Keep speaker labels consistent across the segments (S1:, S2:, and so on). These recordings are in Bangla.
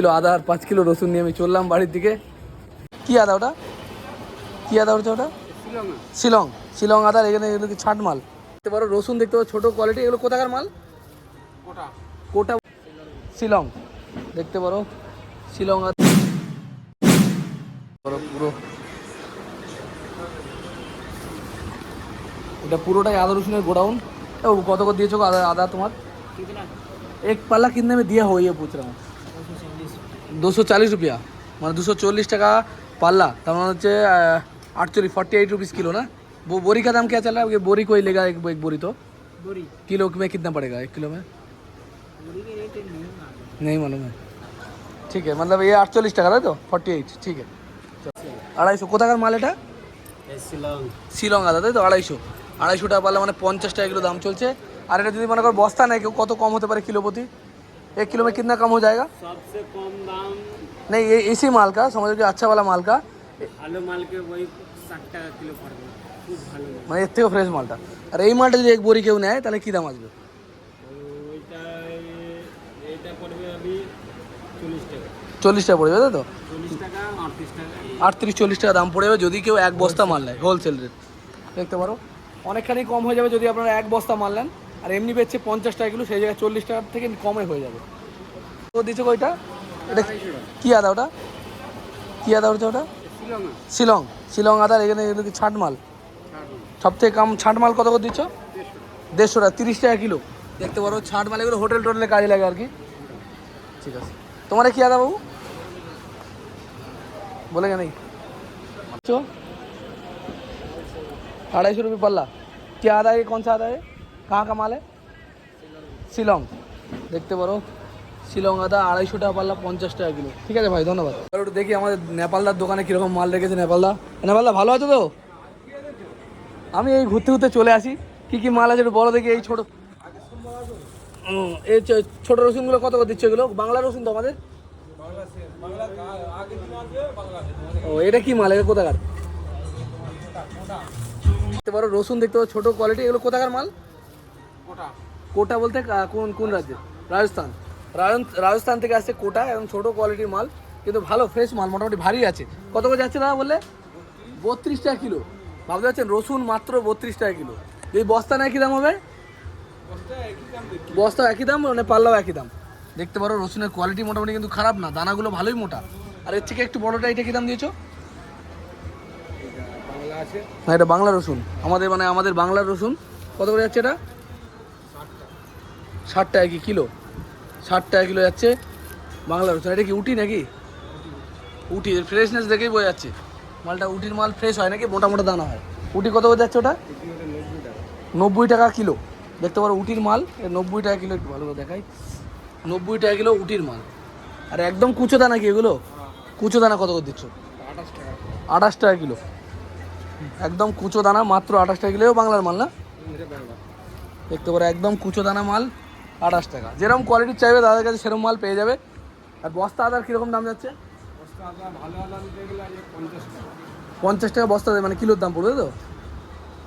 S1: কিলো আদা আর পাঁচ কিলো রসুন নিয়ে আমি চললাম বাড়ির দিকে। কি আদা ওটা? কি আদা হচ্ছে ওটা? শিলং। শিলং আদার এখানে এগুলো ছাট মাল? দেখতে পারো রসুন দেখতে পারো ছোটো কোয়ালিটি এগুলো কোথাকার মাল? কোটা। শিলং। দেখতে পারো শিলং আদা। পুরো এটা পুরোটাই আদা রসুনের গোডাউন। কত করে দিয়েছ আদা আদা তোমার? এক পাল্লা কিনতে আমি দিয়ে হইয়ে পুচরা पूछ रहा हूँ दो सौ चालीस रुपया মানে দুশো চল্লিশ টাকা পাল্লা তার মানে হচ্ছে আটচল্লিশ फोर्टी एट रुपीज़ किलो ना वो बोरी का दाम क्या चल रहा है ये बोरी कोई लेगा एक, एक बोरी तो
S2: बोरी
S1: किलो में कितना पड़ेगा एक किलो में
S2: बोरी के रेट नहीं मालूम
S1: नहीं मालूम है ठीक है मतलब ये আটচল্লিশ টাকা তাই তো ফর্টি এইট ঠিক আছে আড়াইশো কোথাকার মাল এটা
S2: শিলং
S1: শিলং আদা তাই তো আড়াইশো আড়াইশো টাকা পারলে মানে পঞ্চাশ টাকা কিলো দাম চলছে আর এটা যদি মনে করো বস্তা নেয় কেউ কত কম হতে পারে কিলো প্রতি एक किलो में कितना कम हो जाएगा
S2: सबसे कम दाम
S1: नहीं ये इसी माल का समझो कि अच्छा वाला माल का
S2: ভালো মালকে ওই ষাট টাকা কিলো পড়বে খুব ভালো মাল
S1: মানে এর থেকেও ফ্রেশ মালটা আর এই মালটা যদি এক বড়ি কেউ নেয় তাহলে কী দাম আসবে
S2: ওইটা এইটা পড়বে আমি চল্লিশ টাকা
S1: চল্লিশ টাকা পড়বে তাই তো
S2: চল্লিশ টাকা আটত্রিশ টাকা
S1: আটত্রিশ চল্লিশ টাকা দাম পড়ে যাবে যদি কেউ এক বস্তা মাল নেয় হোলসেল রেট দেখতে পারো অনেকখানি কম হয়ে যাবে যদি আপনারা এক বস্তা মাল নেন আর এমনি বেচছে পঞ্চাশ টাকা কিলো সেই জায়গায় চল্লিশ টাকার থেকে কমে হয়ে যাবে তো দিচ্ছে ওইটা এটা কী আদা ওটা কী আদা হচ্ছে ওটা
S2: শিলং
S1: শিলং শিলং আদার এখানে এগুলো কি ছাট মাল সব থেকে কম ছাট মাল কত করে দিচ্ছ দেড়শো টাকা তিরিশ টাকা কিলো দেখতে পারো ছাট মাল এগুলো হোটেল টোটেলে কাজে লাগে আর কি ঠিক আছে তোমার কি আদা বাবু বলে কে নেই चो अढ़ाई सौ रुपये पल्ला क्या आदा है ये कौन सा आदा है कहाँ का माल है শিলং দেখতে পারো শিলং আদা আড়াইশো টাকা পাল্লা পঞ্চাশ টাকা কিলো ঠিক আছে ভাই ধন্যবাদ এবার একটু দেখি আমাদের নেপালদার দোকানে কীরকম মাল রেখেছে নেপালদা নেপালদা ভালো আছো তো আমি এই ঘুরতে ঘুরতে চলে আসি কি কি মাল আছে একটু বড় দেখি এই ছোট হুম, এই চ- ছোট রসুনগুলো কত করে দিচ্ছে এগুলো বাংলা রসুন তো আমাদের ও এটা কি মাল এটা কোথাকার দেখতে পারো রসুন দেখতে পারো ছোট কোয়ালিটি এগুলো কোথাকার মাল
S2: কোটা?
S1: কোটা বলতে কোন কোন রাজ্যে রাজস্থান। রাজস্থান থেকে আসছে কোটা এবং ছোট কোয়ালিটির মাল কিন্তু ভালো ফ্রেশ মাল মোটামুটি ভারী আছে। কত করে যাচ্ছে দাদা বললে? বত্রিশ টাকা কিলো। ভাবতে পারছেন রসুন মাত্র বত্রিশ টাকা কিলো। এই বস্তা নেয় কী দাম হবে? বস্তা একই দাম মানে পাল্লাও একই দাম। দেখতে পারো রসুনের কোয়ালিটি মোটামুটি কিন্তু খারাপ না দানাগুলো ভালোই মোটা। আর এর থেকে একটু বড়টা এটা কী দাম দিয়েছ?
S2: বাংলা
S1: এটা বাংলা রসুন। আমাদের মানে আমাদের বাংলার রসুন। কত করে যাচ্ছে এটা? ষাট টাকা কি কিলো? ষাট টাকা কিলো যাচ্ছে বাংলা রসুন এটা কি উটি নাকি? উটি ফ্রেশনেস দেখেই বোঝা যাচ্ছে। মালটা উটির মাল ফ্রেশ হয় নাকি? মোটা মোটা দানা হয়। উটি কত করে যাচ্ছে ওটা? নব্বই টাকা কিলো। দেখতে পারো উটির মাল নব্বই টাকা কিলো, একটু ভালো করে দেখাই। নব্বই টাকা কিলো উটির মাল। আর একদম কুচো দানা কি এগুলো? কুচো দানা কত করে দিচ্ছ?
S2: আঠাশ টাকা
S1: কিলো। একদম কুচো দানা, মাত্র আঠাশ টাকা কিলো। বাংলার মাল না? দেখতে পারো একদম কুচো দানা মাল। আঠাশ টাকা। যেরকম কোয়ালিটির চাইবে দাদার কাছে সেরকম মাল পেয়ে যাবে। আর বস্তা আদার কীরকম দাম যাচ্ছে?
S2: বস্তা পঞ্চাশ টাকা।
S1: বস্তা মানে কিলোর দাম পড়বে তো?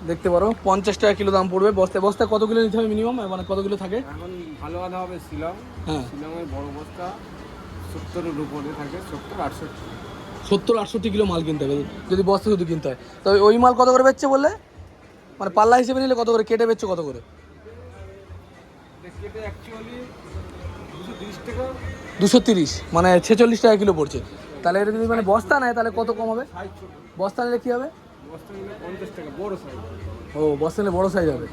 S1: দেখতে পারো পঞ্চাশ টাকা কিলো দাম পড়বে বস্তায়। বস্তায় কত কিলো নিতে হবে মিনিমাম মানে কত কিলো থাকে?
S2: এখন ভালো আদা হবে শিলং।
S1: হ্যাঁ।
S2: শিলংয়ের বড় বস্তা সত্তরের উপরে থাকে সত্তর আটষট্টি।
S1: সত্তর আটষট্টি কিলো মাল কিনতে হবে যদি বস্তা শুধু কিনতে হয়। তবে ওই মাল কত করে বেচছে বললে? মানে পাল্লা হিসেবে নিলে কত করে কেটে বেচছে কত করে?
S2: দুশো তিরিশ
S1: মানে ছেচল্লিশ টাকা কিলো পড়ছে। তাহলে এটা যদি মানে বস্তা নেয় তাহলে কত কম হবে? বস্তা নিলে কী হবে? ও বস্তা নিলে বড় সাইজ হবে।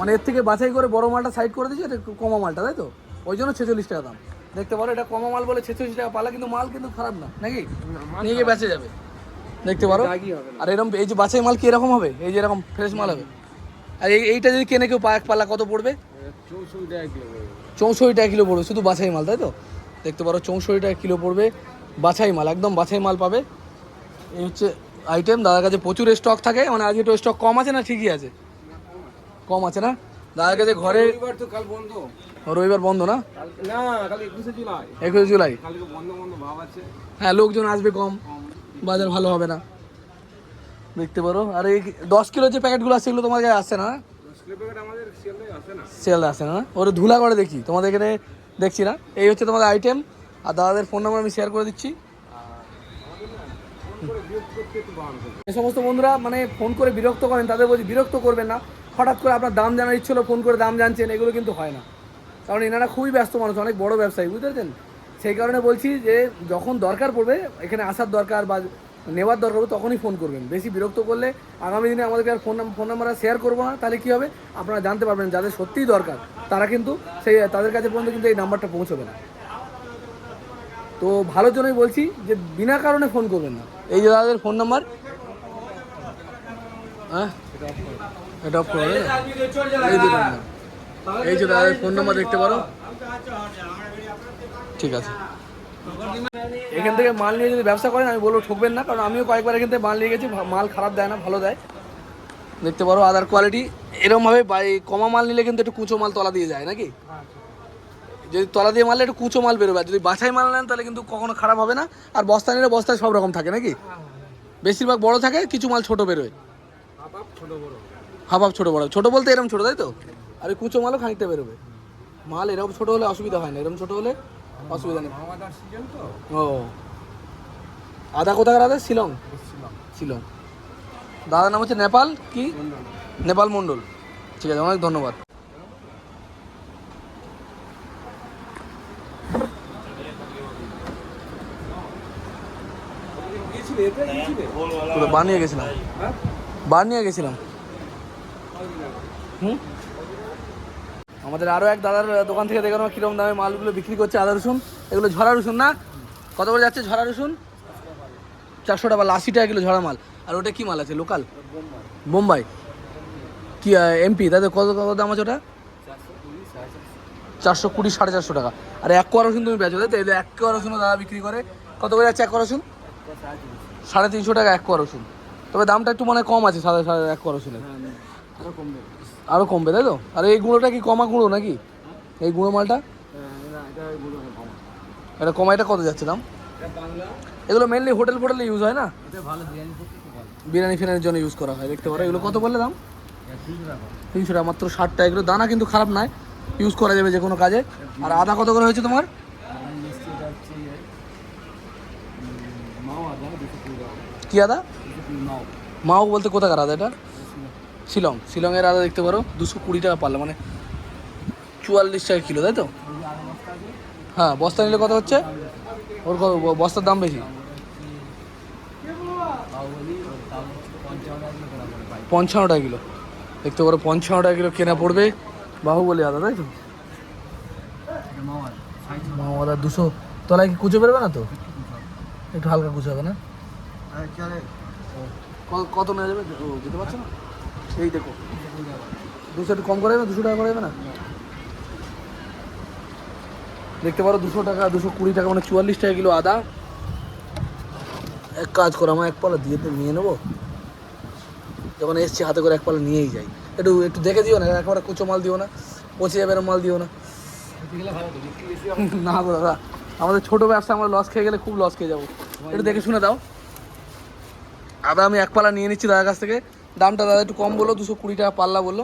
S1: মানে এর থেকে বাছাই করে বড় মালটা সাইড করে দিচ্ছে এটা কমা মালটা তাই তো? ওই জন্য ছেচল্লিশ টাকা দাম। দেখতে পারো এটা কমা মাল বলে ছেচল্লিশ টাকা পালা কিন্তু মাল কিন্তু খারাপ না নাকি? নিয়ে গিয়ে বেঁচে যাবে। দেখতে পারো? আর এরকম এই যে বাছাই মাল কি এরকম হবে? এই যে এরকম ফ্রেশ মাল হবে? আর এই এইটা যদি কেনে কেউ পাল্লা কত পড়বে?
S2: চৌষট্টি টাকা কিলো পড়বে।
S1: শুধু বাছাই মাল তাই তো? দেখতে পারো চৌষট্টি টাকা কিলো পড়বে বাছাই মাল একদম বাছাই মাল পাবে। এই হচ্ছে আইটেম দাদার কাছে প্রচুর স্টক থাকে মানে আজকে একটু স্টক কম আছে না ঠিকই আছে? কম আছে না? দাদার কাছে ঘরে
S2: রবিবার কাল বন্ধ।
S1: রবিবার বন্ধ না?
S2: একুশে জুলাই।
S1: হ্যাঁ লোকজন আসবে কম। বাজার ভালো হবে না। দেখতে পারো আর এই দশ কিলো যে প্যাকেটগুলো আছে সেগুলো তোমার কাছে আসছে না?
S2: শিয়ালদায় আসে না।
S1: সেল আসে না ওরা ধুলা করে দেখি তোমাদের এখানে দেখছি না। এই হচ্ছে তোমাদের আইটেম আর দাদাদের ফোন নাম্বার আমি শেয়ার করে দিচ্ছি। এই সমস্ত বন্ধুরা মানে ফোন করে বিরক্ত করেন তাদের বলছি বিরক্ত করবেন না। হঠাৎ করে আপনার দাম জানার ইচ্ছে হলো ফোন করে দাম জানছেন এগুলো কিন্তু হয় না। কারণ এনারা খুবই ব্যস্ত মানুষ অনেক বড় ব্যবসায়ী বুঝতে পেরেছেন? সেই কারণে বলছি যে যখন দরকার পড়বে এখানে আসার দরকার বা নেওয়ার দরকার হবে তখনই ফোন করবেন। বেশি বিরক্ত করলে আগামী দিনে আমাদেরকে আর ফোন ফোন নাম্বার শেয়ার করব না, তাহলে কী হবে? আপনারা জানতে পারবেন যাদের সত্যিই দরকার, তারা কিন্তু সেই, তাদের কাছে পর্যন্ত কিন্তু এই নাম্বারটা পৌঁছবে না। তো ভালোর জন্যই বলছি যে বিনা কারণে ফোন করবেন না। এই যে দাদাদের ফোন নাম্বার হ্যাঁ? এই যে এই যে দাদাদের ফোন নাম্বার দেখতে পারো। ঠিক আছে। এখান থেকে মাল নিয়ে যদি ব্যবসা করেন, আমি বলব ঠকবেন না, কারণ আমিও কয়েকবার এখান থেকে মাল নিয়ে গেছি মাল খারাপ দেয় না, ভালো দেয়। দেখতে পারো আদার কোয়ালিটি এরকমভাবে বাই, কমা মাল নিলে কিন্তু একটু কুচো মাল তলা দিয়ে যায়, নাকি? যদি তলা দিয়ে মারলে একটু কুচো মাল বেরোবে যদি বাছাই মাল নেন, তাহলে কিন্তু কখনো খারাপ হবে না। আর বস্তা নিলে বস্তায় সব রকম থাকে, নাকি? বেশিরভাগ বড় থাকে, কিছু মাল ছোট বেরোয়। হাফ হাফ ছোট বড়। ছোট বলতে এরকম ছোট, তাই তো? আর কুচো মালও খানিকটা বেরোবে। মাল এরকম ছোট হলে অসুবিধা হয় না এরকম ছোট হলে অসুবিধা নেই। ও। আদা কোথাকার আদা? শিলং? শিলং। দাদার নাম হচ্ছে নেপাল কি? নেপাল মণ্ডল ঠিক আছে অনেক ধন্যবাদ। বানিয়ে গেছিলাম। বানিয়ে গেছিলাম। হুম? আমাদের আরও এক দাদার দোকান থেকে দেখানো কীরকম দামে মালগুলো বিক্রি করছে আদা রসুন। এগুলো ঝরা রসুন না? কত করে যাচ্ছে ঝরা রসুন? চারশো টাকা, আশি টাকা কিলো ঝরা মাল। আর ওটা কি মাল আছে? লোকাল? বোম্বাই। কি এমপি? তাদের কত কত দাম আছে ওটা? চারশো কুড়ি, সাড়ে চারশো টাকা। আর এক কোয়া রসুন তুমি বেচো তাই তো? এক কোয়া রসুনও দাদা বিক্রি করে। কত করে যাচ্ছে এক কোয়া রসুন? সাড়ে তিনশো টাকা এক কোয়া রসুন। তবে দামটা একটু মনে হয় কম আছে, সাড়ে সাড়ে এক কোয়া রসুনের। আরও কমবে, তাই তো? আর এই গুঁড়োটা কি কমা গুঁড়ো নাকি? এই গুঁড়ো মালটা? এটা কমা, এটা কত যাচ্ছে দাম? এগুলো মেনলি হোটেল ফোটেলে ইউজ হয় না? বিরিয়ানি ফিরিয়ানির জন্য ইউজ করা হয়, দেখতে পারো। এগুলো কত বললে দাম? তিনশো টাকা, মাত্র ষাট টাকা। এগুলো দানা কিন্তু খারাপ নয় ইউজ করা যাবে যে কোনো কাজে। আর আদা কত করে হয়েছে তোমার? কি আদা? মাও বলতে কোথাকার আদা এটা? শিলং। শিলংয়ের আদা দেখতে পারো দুশো কুড়ি টাকা পারলে মানে চুয়াল্লিশ টাকা কিলো তাই তো? হ্যাঁ বস্তা নিলে কত হচ্ছে? ওর বস্তার দাম বেশি? পঞ্চান্ন টাকা কিলো। দেখতে পারো পঞ্চান্ন টাকা কিলো কেনা পড়বে বাহুবলি আদা তাই তো? মাও দুশো। তলায় কি কুচো বেরোবে না তো? একটু হালকা কুচো হবে না? কত নেওয়া যাবে? যেতে পারছ না? এই দেখো। দুশো একটু কম করে যাবে দুশো টাকা করে যাবে না? দেখতে পারো, দুশো টাকা, দুশো কুড়ি টাকা মানে চুয়াল্লিশ টাকা কিলো আদা। এক কাজ করো, আমার এক পালা দিয়ে নিয়ে নেব। যখন এসছি, হাতে করে এক পালা নিয়েই যাই। একটু একটু দেখে দিও না, একবারে কুচো মাল দিও না, পচে যাবে মাল দিও না। না গো দাদা, আমাদের ছোট ব্যবসা, আমরা লস খেয়ে গেলে খুব লস খেয়ে যাব। একটু দেখে শুনে দাও। আদা আমি এক পালা নিয়ে নিচ্ছি দাদার কাছ থেকে। দামটা দাদা একটু কম বলল দুশো কুড়ি টাকা পাল্লা বলল।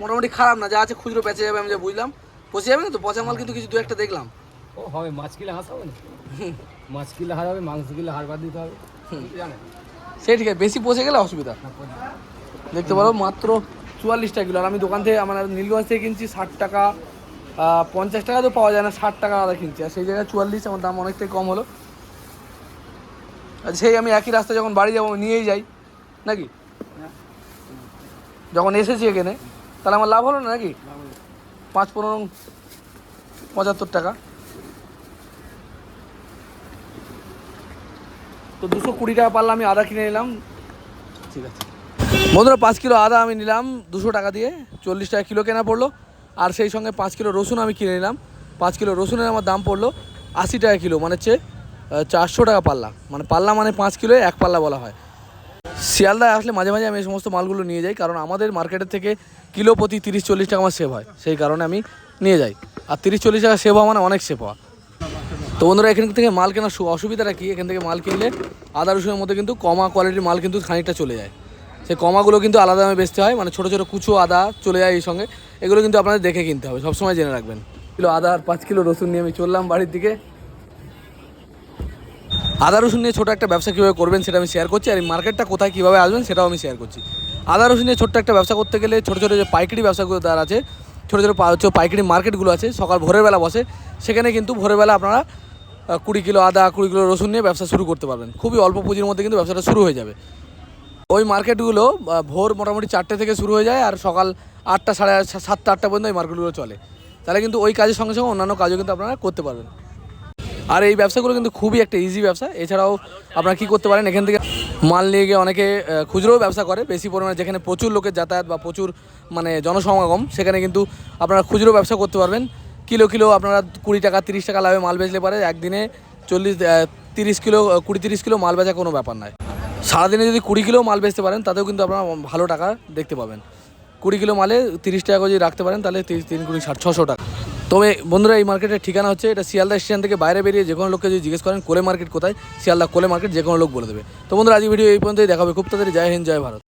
S1: মোটামুটি খারাপ না যা আছে খুচরো বেঁচে যাবে আমি যা বুঝলাম। পচে যাবে না তো? পচা মাল কিন্তু কিছু দু একটা দেখলাম।
S2: ও হবে মাছ কিলে হাস হবে না? মাছ কিলে হার হবে মাংস কিলে হার বাদ দিতে হবে।
S1: সে ঠিক আছে? বেশি পচে গেলে অসুবিধা। দেখতে পারো মাত্র চুয়াল্লিশ টাকা কিলো। আর আমি দোকান থেকে আমার নীলগঞ্জ থেকে কিনছি ষাট টাকা পঞ্চাশ টাকা তো পাওয়া যায় না ষাট টাকা আদা কিনছি। আর সেই জায়গায় চুয়াল্লিশ আমার দাম অনেকটাই কম হলো। আর সেই আমি একই রাস্তায় যখন বাড়ি যাব নিয়েই যাই। নাকি? যখন এসেছি এখানে তাহলে আমার লাভ হলো না নাকি? পাঁচ পনেরো পঁচাত্তর টাকা। তো দুশো কুড়ি টাকা পারলে আমি আদা কিনে নিলাম। ঠিক আছে। বন্ধুরা পাঁচ কিলো আদা আমি নিলাম দুশো টাকা দিয়ে চল্লিশ টাকা কিলো কেনা পড়ল। আর সেই সঙ্গে পাঁচ কিলো রসুন আমি কিনে নিলাম। পাঁচ কিলো রসুনের আমার দাম পড়ল আশি টাকা কিলো মানে হচ্ছে চারশো টাকা পাল্লা। মানে পাল্লা মানে পাঁচ কিলো এক পাল্লা বলা হয়। শিয়ালদায় আসলে মাঝে মাঝে আমি এই সমস্ত মালগুলো নিয়ে যাই, কারণ আমাদের মার্কেটের থেকে কিলো প্রতি তিরিশ চল্লিশ টাকা আমার সেভ হয়। সেই কারণে আমি নিয়ে যাই। আর তিরিশ চল্লিশ টাকা সেভ হওয়া মানে অনেক সেভ হওয়া। তো বন্ধুরা, এখান থেকে মাল কেনার অসুবিধাটা কি? এখান থেকে মাল কিনলে আদা রসুনের মধ্যে কিন্তু কমা কোয়ালিটির মাল কিন্তু খানিকটা চলে যায়। সেই কমাগুলো কিন্তু আলাদা দামে বেচতে হয় মানে ছোটো ছোটো কুচো আদা চলে যায় এই সঙ্গে। এগুলো কিন্তু আপনাদের দেখে কিনতে হবে, সবসময় জেনে রাখবেন। কিলো আদা আর পাঁচ কিলো রসুন নিয়ে আমি চললাম বাড়ির দিকে। আদা রসুন নিয়ে ছোটো একটা ব্যবসা কীভাবে করবেন সেটা আমি শেয়ার করছি আর এই মার্কেটটা কোথায় কীভাবে আসবেন সেটাও আমি শেয়ার করছি। আদা রসুন নিয়ে ছোট্ট একটা ব্যবসা করতে গেলে ছোটো ছোটো যে পাইকারি ব্যবসাগুলো তার আছে, ছোটো ছোটো হচ্ছে পাইকারি মার্কেটগুলো আছে, সকাল ভোরের বেলা বসে, সেখানে কিন্তু ভোরের বেলা আপনারা কুড়ি কিলো আদা, কুড়ি কিলো রসুন নিয়ে ব্যবসা শুরু করতে পারবেন। খুবই অল্প পুঁজির মধ্যে কিন্তু ব্যবসাটা শুরু হয়ে যাবে। ওই মার্কেটগুলো ভোর মোটামুটি চারটে থেকে শুরু হয়ে যায় আর সকাল আটটা সাড়ে সাতটা, আটটা পর্যন্ত এই মার্কেটগুলো চলে। তাহলে কিন্তু ওই কাজের সঙ্গে সঙ্গে অন্যান্য কাজও কিন্তু আপনারা করতে পারবেন। আর এই ব্যবসাগুলো কিন্তু খুবই একটা ইজি ব্যবসা। এছাড়াও আপনারা কী করতে পারেন, এখান থেকে মাল নিয়ে গিয়ে অনেকে খুচরোও ব্যবসা করে। বেশি পরিমাণে যেখানে প্রচুর লোকের যাতায়াত বা প্রচুর মানে জনসমাগম, সেখানে কিন্তু আপনারা খুচরো ব্যবসা করতে পারবেন। কিলো কিলো আপনারা কুড়ি টাকা, তিরিশ টাকা লাভে মাল বেচলে পারে। একদিনে চল্লিশ তিরিশ কিলো কুড়ি তিরিশ কিলো মাল বেচা কোনো ব্যাপার নয়। সারাদিনে যদি কুড়ি কিলো মাল বেচতে পারেন, তাতেও কিন্তু আপনারা ভালো টাকা দেখতে পাবেন। কুড়ি কিলো মালে তিরিশ টাকা যদি রাখতে পারেন, তাহলে তিন, কুড়ি, ষাট, ছশো টাকা। তবে বন্ধুরা, এই মার্কেটের ঠিকানা হচ্ছে, এটা শিয়ালদা স্টেশন থেকে বাইরে বেরিয়ে যে কোনো লোককে যদি জিজ্ঞেস করেন, কোলে মার্কেট কোথায়? শিয়ালদা কোলে মার্কেট যে কোনো লোক বলে দেবে। তো বন্ধুরা আজ ভিডিও এই পর্যন্তই দেখাবে খুব তাড়াতাড়ি। জয় হিন্দ, জয় ভারত।